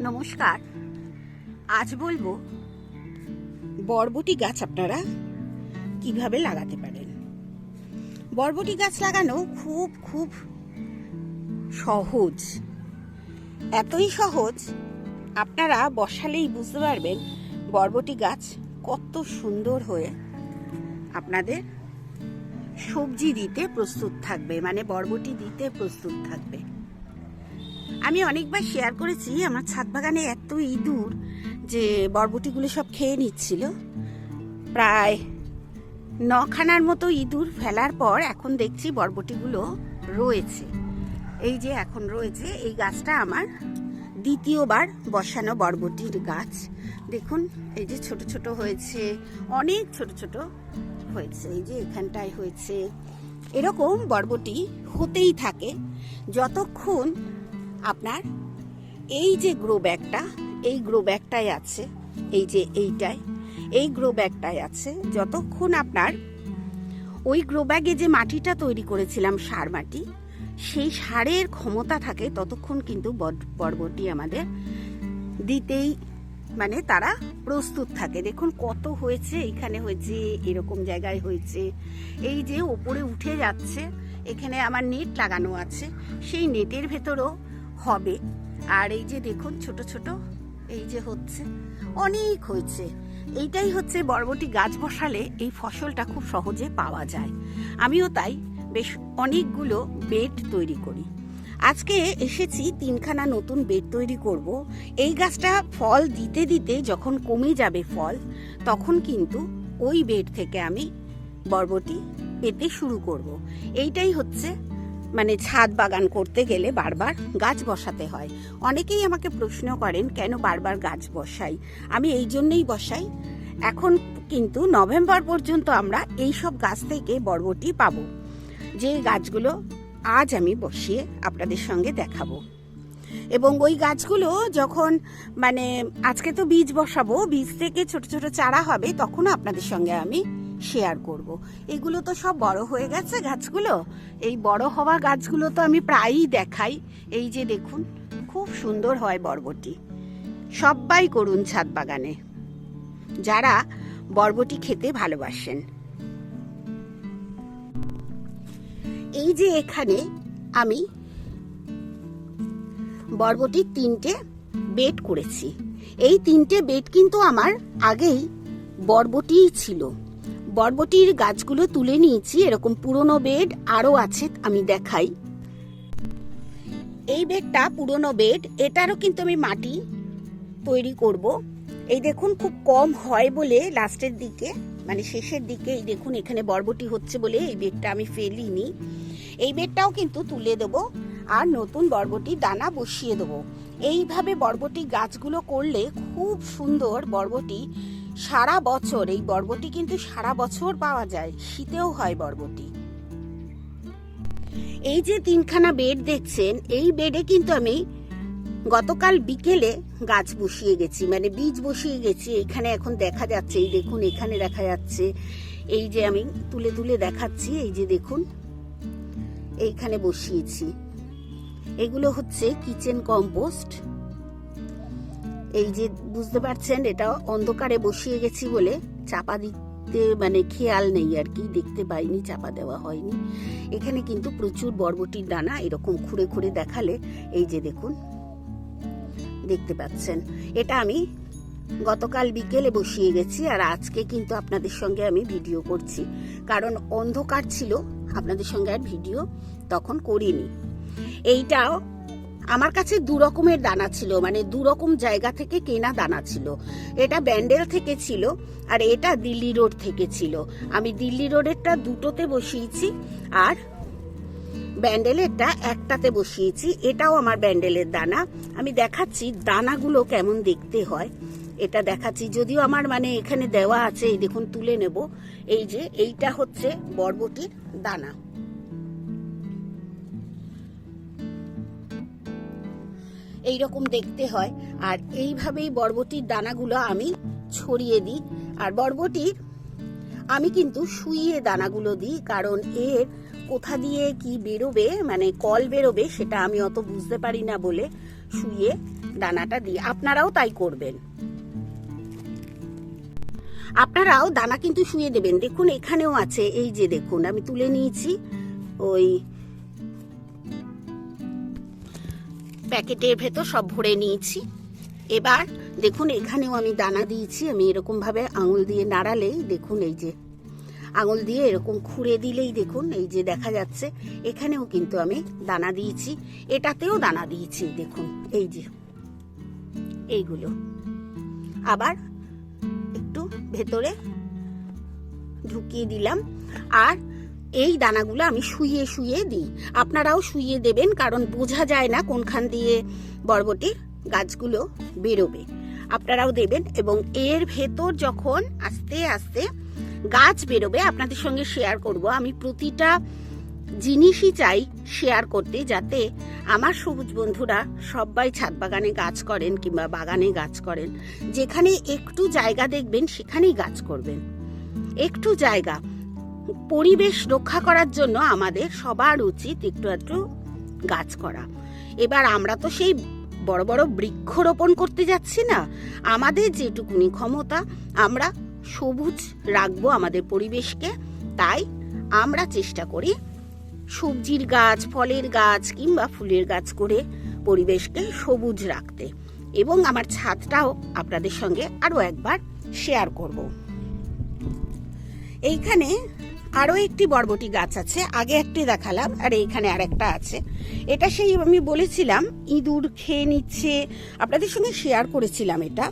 নমস্কার। আজ বলব, বরবটি গাছ আপনারা কীভাবে লাগাতে পারেন? বরবটি গাছ লাগানো খুব খুব সহজ। এতই সহজ, আপনারা বসালেই বুঝতে পারবেন বরবটি গাছ কত সুন্দর হয়ে আপনাদের সবজি দিতে প্রস্তুত থাকবে মানে বরবটি দিতে প্রস্তুত থাকবে। আমি অনেকবার শেয়ার করেছি, আমার ছাদ বাগানে এত ইঁদুর যে বরবটিগুলো সব খেয়ে নিচ্ছিল। প্রায় নখানার মতো ইঁদুর ফেলার পর এখন দেখছি বরবটিগুলো রয়েছে। এই যে এখন রয়েছে, এই গাছটা আমার দ্বিতীয়বার বসানো বরবটির গাছ। দেখুন, এই যে ছোট ছোট হয়েছে, অনেক ছোট ছোট হয়েছে, এই যে এখানটায় হয়েছে। এরকম বরবটি হতেই থাকে। যতক্ষণ আপনার? এই যে গ্রো ব্যাগটা, এই গ্রো ব্যাগটাই আছে, এই যে এইটাই, এই গ্রো ব্যাগটাই আছে, যতক্ষণ আপনার ওই গ্রো ব্যাগে যে মাটিটা তৈরি করেছিলাম, সার মাটি, সেই সারের ক্ষমতা থাকে, ততক্ষণ কিন্তু বর- বরবটি আমাদের দিতেই মানে তারা প্রস্তুত থাকে। দেখুন কত হয়েছে, এখানে হয়েছে, এরকম জায়গায় হয়েছে, এই যে ওপরে উঠে যাচ্ছে, এখানে আমার নেট লাগানো আছে, সেই নেটের ভেতরও হবে। আর এই যে দেখুন ছোট ছোট, এই যে হচ্ছে, অনেক হয়েছে। এইটাই হচ্ছে বরবটি গাছ বসালে এই ফসলটা খুব সহজে পাওয়া যায়। আমিও তাই বেশ অনেকগুলো বেড তৈরি করি। আজকে এসেছি তিনখানা নতুন বেড তৈরি করব। এই গাছটা ফল দিতে দিতে যখন কমে যাবে ফল, তখন কিন্তু ওই বেড থেকে আমি বরবটি পেতে শুরু করব। এইটাই হচ্ছে মানে ছাদ বাগান করতে গেলে বারবার গাছ বসাতে হয়। অনেকেই আমাকে প্রশ্ন করেন, কেন বারবার গাছ বসাই? আমি এই জন্যই বসাই। এখন কিন্তু নভেম্বর পর্যন্ত আমরা এই সব গাছ থেকে বরবটি পাবো। যে গাছগুলো আজ আমি বসিয়ে আপনাদের সঙ্গে দেখাবো। এবং ওই গাছগুলো যখন মানে আজকে তো বীজ বসাবো, বীজ থেকে ছোট ছোট চারা হবে তখন আপনাদের সঙ্গে আমি শেয়ার করব। এগুলো তো সব বড় হয়ে গেছে গাছগুলো। এই বড় হওয়া গাছগুলো তো আমি প্রায়ই দেখাই। এই যে দেখুন, খুব সুন্দর হয় বরবটি। সবাই করুন ছাদ বাগানে। যারা বরবটি খেতে ভালোবাসেন। এই যে এখানে আমি বরবটির তিনটে বেড করেছি। এই তিনটে বেড কিন্তু আমার আগেই বরবটিই ছিল। বরবটির গাছগুলো তুলে নিয়েছি, এরকম পুরনো বেড আরও আছে, আমি দেখাই। এই বেডটা পুরনো বেড, এটারও কিন্তু আমি মাটি তৈরি করব। এই দেখুন, খুব কম হয় বলে লাস্টের দিকে মানে শেষের দিকে, এই দেখুন, এখানে বরবটি হচ্ছে বলে এই বেডটা আমি ফেলিনি। এই বেডটাও কিন্তু তুলে দেব, আর নতুন বরবটি দানা বসিয়ে দেবো। এইভাবে বরবটি গাছগুলো করলে খুব সুন্দর বরবটি সারা বছর, এই বরবটি কিন্তু সারা বছর পাওয়া যায়, শীতেও হয় বরবটি। এই যে তিনখানা বেড দেখছেন, এই বেডে কিন্তু আমি গতকাল বিকেলে গাছ বসিয়ে গেছি মানে বীজ বসিয়ে গেছি, এখানে এখন দেখা যাচ্ছে, এই দেখুন, এখানে দেখা যাচ্ছে, এই যে আমি তুলে তুলে দেখাচ্ছি, এই যে দেখুন, এইখানে বসিয়েছি। এগুলো হচ্ছে কিচেন কম্পোস্ট এই যে বুঝতে পারছেন এটা অন্ধকারে বসিয়ে গেছি বলে চাপা দিতে মানে খেয়াল নেই আর কি, দেখতে পাইনি, চাপা দেওয়া হয়নি। এখানে কিন্তু প্রচুর বরবটির দানা এরকম খুঁড়ে খুঁড়ে দেখালে, এই যে দেখুন, দেখতে পাচ্ছেন। এটা আমি গতকাল বিকেলে বসিয়ে গেছি আর আজকে কিন্তু আপনাদের সঙ্গে আমি ভিডিও করছি। কারণ অন্ধকার ছিল, আপনাদের সঙ্গে আর ভিডিও তখন করিনি। এইটাও আমার কাছে দু রকমের দানা ছিল মানে দু রকম জায়গা থেকে কেনা দানা ছিল। এটা ব্যান্ডেল থেকে ছিল আর এটা দিল্লি রোড থেকে ছিল। আমি দিল্লি রোডেরটা দুটোতে বসিয়েছি আর ব্যান্ডেলেরটা একটাতে বসিয়েছি। এটাও আমার ব্যান্ডেলের দানা। আমি দেখাচ্ছি দানাগুলো কেমন দেখতে হয়। এটা দেখাচ্ছি। যদিও আমার মানে এখানে দেওয়া আছে, এই দেখুন তুলে নেব। এই যে, এইটা হচ্ছে বরবটির দানা। এই রকম দেখতে হয়। আর এইভাবেই বরবটির দানাগুলো আমি ছড়িয়ে দিই। আর বরবটির আমি কিন্তু শুইয়ে দানাগুলো দিই, কারণ এর কোথা দিয়ে কি বেরোবে মানে কল বেরোবে, সেটা আমি অত বুঝতে পারি না বলে শুয়ে দানাটা দিই। আপনারাও তাই করবেন। আপনারাও দানা কিন্তু শুয়ে দেবেন। দেখুন, এখানেও আছে। এই যে দেখুন, আমি তুলে নিয়েছি। ওই প্যাকেটের ভেতর সব ভরে নিয়েছি। এবার দেখুন, এখানেও আমি দানা দিয়েছি। আমি এরকম ভাবে আঙুল দিয়ে নাড়ালেই দেখুন, এই যে আঙুল দিয়ে এরকম খুঁড়ে দিলেই দেখুন, এই যে দেখা যাচ্ছে, এখানেও কিন্তু আমি দানা দিয়েছি। এটাতেও দানা দিয়েছি, দেখুন, এই যে এইগুলো। আবার একটু ভেতরে ঢুকিয়ে দিলাম। আর এই দানাগুলো আমি শুয়ে শুয়ে দিই। আপনারাও শুয়ে দেবেন, কারণ বোঝা যায় না কোনখান দিয়ে বরবটির গাছগুলো বেরোবে। আপনারাও দেবেন এবং এর ভেতর যখন আস্তে আস্তে গাছ বেরোবে, আপনাদের সঙ্গে শেয়ার করব। আমি প্রতিটা জিনিসই চাই শেয়ার করতে, যাতে আমার সবুজ বন্ধুরা সবাই ছাদ বাগানে গাছ করেন কিংবা বাগানে গাছ করেন। যেখানে একটু জায়গা দেখবেন, সেখানেই গাছ করবেন। একটু জায়গা। পরিবেশ রক্ষা করার জন্য আমাদের সবার উচিত একটু একটু গাছ করা। এবার আমরা তো সেই বড় বড় বৃক্ষরোপণ করতে যাচ্ছি না। আমাদের যেটুকুনি ক্ষমতা, আমরা সবুজ রাখব আমাদের পরিবেশকে। তাই আমরা চেষ্টা করি সবজির গাছ, ফলের গাছ কিংবা ফুলের গাছ করে পরিবেশকে সবুজ রাখতে। এবং আমার ছাদটাও আপনাদের সঙ্গে আরও একবার শেয়ার করব। এইখানে আরও একটি বরবটি গাছ আছে, আগে একটি দেখালাম, আর এইখানে আর একটা আছে। এটা সেই আমি বলেছিলাম, ইঁদুর খেয়ে নিচ্ছে, আপনাদের সঙ্গে শেয়ার করেছিলাম এটা।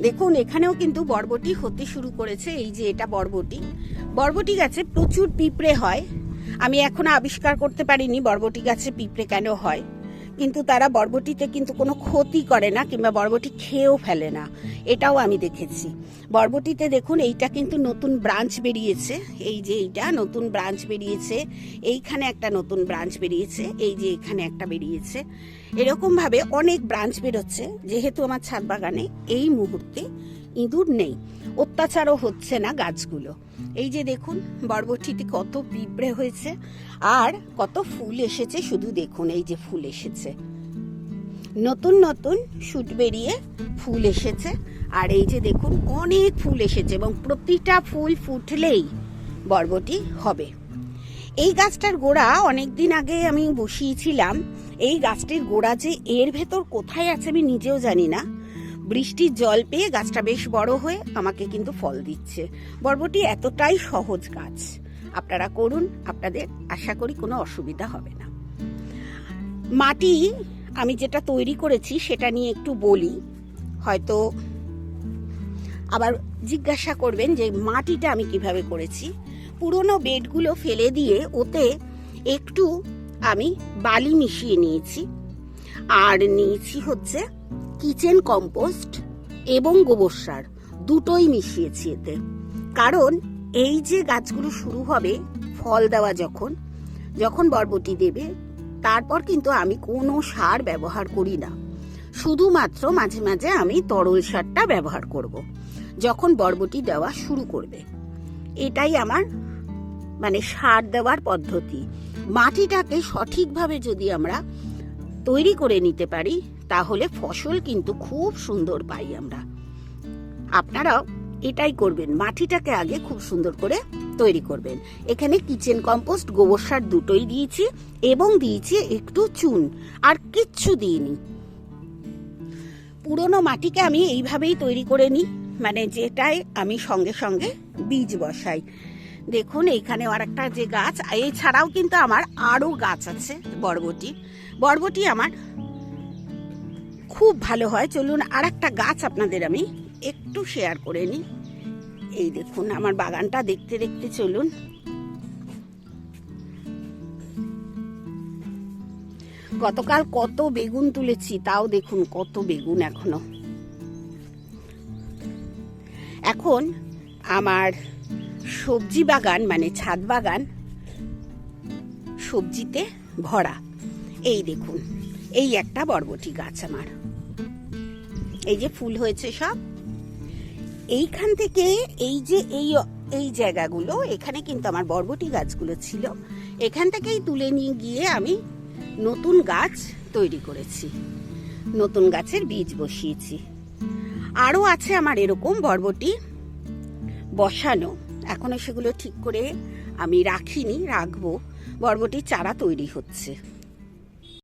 দেখুন, এখানেও কিন্তু বরবটি হতে শুরু করেছে, এই যে এটা বরবটি। বরবটি গাছে প্রচুর পিঁপড়ে হয়। আমি এখনও আবিষ্কার করতে পারিনি বরবটি গাছে পিঁপড়ে কেন হয়। কিন্তু তারা বরবটিতে কিন্তু কোনো ক্ষতি করে না কিংবা বরবটি খেয়েও ফেলে না। এটাও আমি দেখেছি। বরবটিতে দেখুন, এইটা কিন্তু নতুন ব্রাঞ্চ বেরিয়েছে। এই যে এইটা নতুন ব্রাঞ্চ বেরিয়েছে। এইখানে একটা নতুন ব্রাঞ্চ বেরিয়েছে। এই যে এখানে একটা বেরিয়েছে। এরকমভাবে অনেক ব্রাঞ্চ বেরোচ্ছে। যেহেতু আমার ছাদ বাগানে এই মুহূর্তে ইঁদুর নেই। অত্যাচারও হচ্ছে না গাছগুলো। এই যে দেখুন, বরবটিতে কত পিঁপড়ে হয়েছে আর কত ফুল এসেছে, শুধু দেখুন এই যে ফুল এসেছে। নতুন নতুন শুট বেরিয়ে ফুল এসেছে আর এই যে দেখুন, অনেক ফুল এসেছে এবং প্রতিটা ফুল ফুটলেই বরবটি হবে। এই গাছটার গোড়া অনেক দিন আগে আমি বসিয়েছিলাম। এই গাছটির গোড়া যে এর ভেতর কোথায় আছে আমি নিজেও জানি না। বৃষ্টির জল পেয়ে গাছটা বেশ বড় হয়ে আমাকে কিন্তু ফল দিচ্ছে। বরবটি এতটাই সহজ গাছ। আপনারা করুন, আপনাদের আশা করি কোনো অসুবিধা হবে না। মাটি আমি যেটা তৈরি করেছি সেটা নিয়ে একটু বলি। হয়তো আবার জিজ্ঞাসা করবেন যে মাটিটা আমি কীভাবে করেছি। পুরনো বেডগুলো ফেলে দিয়ে ওতে একটু আমি বালি মিশিয়ে নিয়েছি। আর নিয়েছি হচ্ছে কিচেন কম্পোস্ট এবং গোবর সার দুটোই মিশিয়েছি এতে। কারণ এই যে গাছগুলো শুরু হবে ফল দেওয়া যখন যখন বরবটি দেবে, তারপর কিন্তু আমি কোনো সার ব্যবহার করি না। শুধুমাত্র মাঝে মাঝে আমি তরল সারটা ব্যবহার করব। যখন বরবটি দেওয়া শুরু করবে। এটাই আমার মানে সার দেওয়ার পদ্ধতি। মাটিটাকে সঠিকভাবে যদি আমরা তৈরি করে নিতে পারি তাহলে ফসল কিন্তু খুব সুন্দর পাই আমরা। আপনারাও এটাই করবেন, মাটিটাকে আগে খুব সুন্দর করে তৈরি করবেন। এখানে কিচেন কম্পোস্ট গোবর সার দুটোই দিয়েছি এবং দিয়েছি একটু চুন, আর কিচ্ছু দিইনি। পুরনো মাটিকে আমি এইভাবেই তৈরি করে নিই মানে যেটাই আমি সঙ্গে সঙ্গে বীজ বসাই। দেখুন এইখানে আর একটা যে গাছ, এছাড়াও কিন্তু আমার আরও গাছ আছে বরবটি। বরবটি আমার খুব ভালো হয়। চলুন আর একটা গাছ আপনাদের আমি একটু শেয়ার করে নিই। এই দেখুন, আমার বাগানটা দেখতে দেখতে চলুন। গতকাল কত বেগুন তুলেছি, তাও দেখুন কত বেগুন এখনও। এখন আমার সবজি বাগান মানে ছাদ বাগান, সবজিতে ভরা। এই দেখুন। এই একটা বরবটি গাছ আমার। এই যে ফুল হয়েছে সব। এইখান থেকে এই যে এই এই জায়গাগুলো, এখানে কিন্তু আমার বরবটি গাছগুলো ছিল। এখান থেকেই তুলে নিয়ে গিয়ে আমি নতুন গাছ তৈরি করেছি। নতুন গাছের বীজ বসিয়েছি। আরও আছে আমার এরকম বরবটি। বসানো। এখনও সেগুলো ঠিক করে আমি রাখিনি, রাখব। বরবটির চারা তৈরি হচ্ছে।